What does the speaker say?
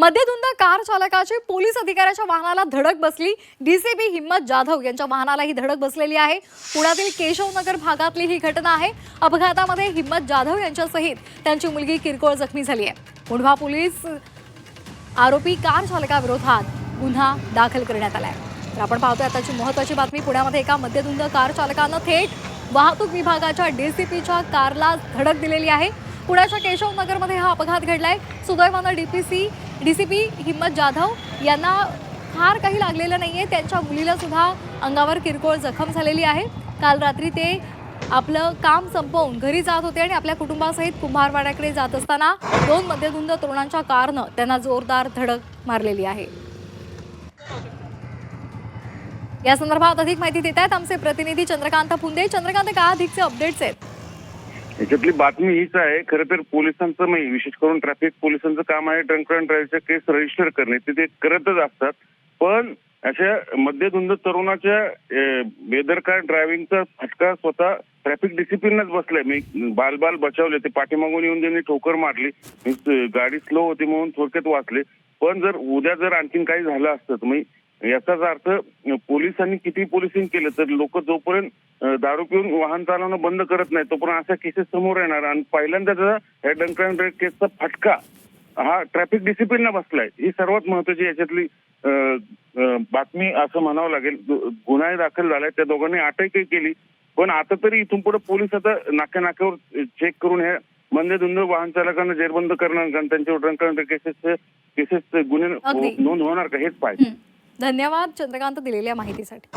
मध्यधुंद car चालकाची police अधिकाऱ्याच्या वाहनाला धडक बसली. डीसीपी हिम्मत जाधव यांच्या वाहनाला ही धडक बसलेली आहे. पुण्यातील केशवनगर भागातली ही घटना आहे. अपघातामध्ये हिम्मत जाधव यांच्यासहित त्यांची मुलगी किरकोळ जखमी झाली आहे. मुंढवा पोलीस आरोपी कार चालकाविरोधात गुन्हा दाखल करण्यात आलाय. तर आपण पाहतोय आताची महत्वाची बातमी. पुण्यामध्ये एका मध्यधुंद कार चालकानं थेट वाहतूक विभागाच्या डीसीपीच्या कारला धडक दिलेली आहे. पुण्याच्या केशवनगरमध्ये हा अपघात घडलाय. सुदैवानं डीपीसी डी सी पी हिम्मत जाधव यांना फार काही लागलेलं नाही आहे त्यांच्या मुलीला सुद्धा अंगावर किरकोळ जखम झालेली आहे. काल रात्री ते आपलं काम संपवून घरी जात होते आणि आपल्या कुटुंबासहित कुंभारवाड्याकडे जात असताना दोन मध्यधुंद तरुणांच्या कारनं त्यांना जोरदार धडक मारलेली आहे. या संदर्भात अधिक माहिती देत आहेत आमचे प्रतिनिधी चंद्रकांत पुंदे चंद्रकांत काय अधिकचे अपडेट्स आहेत? याच्यातली बातमी हीच आहे खरं तर पोलिसांचं नाही विशेष करून ट्रॅफिक पोलिसांचं काम आहे ड्रंक अँड ड्राईव्हच्या केस रजिस्टर करणे ते ते करतच असतात. पण अशा मध्यधुंद तरुणाच्या बेदरकार ड्रायव्हिंगचा फटका स्वतः ट्रॅफिक डिसिप्लिनच बसलाय. मी बाल बाल बचावले ते पाठीमागून येऊन त्यांनी ठोकर मारली गाडी स्लो होती म्हणून थोडक्यात वाचले. पण जर उद्या जर आणखीन काही झालं असतं तर मी याचाच अर्थ पोलिसांनी किती पोलिसिंग केलं तर लोक जोपर्यंत दारू पिऊन वाहन चालवणं बंद करत नाही तोपर्यंत अशा केसेस समोर येणार आणि पहिल्यांदा जर या डंक अँड ड्राईव्ह केसचा फटका हा ट्रॅफिक डिसिप्लिनला बसलाय ही सर्वात महत्वाची याच्यातली बातमी असं म्हणावं लागेल गुन्हा दाखल झालाय त्या दोघांनी अटकही केली पण आता तरी इथून पुढे पोलीस आता नाक्या नाक्यावर चेक करून हे मंदधुंद वाहन चालकांना जेरबंद करणार कारण त्यांच्यावर ड्रंक अँड केसेस केसेस गुन्हे. नोंद होणार का हेच पाहिजे. धन्यवाद चंद्रकांत दिलेल्या माहितीसाठी.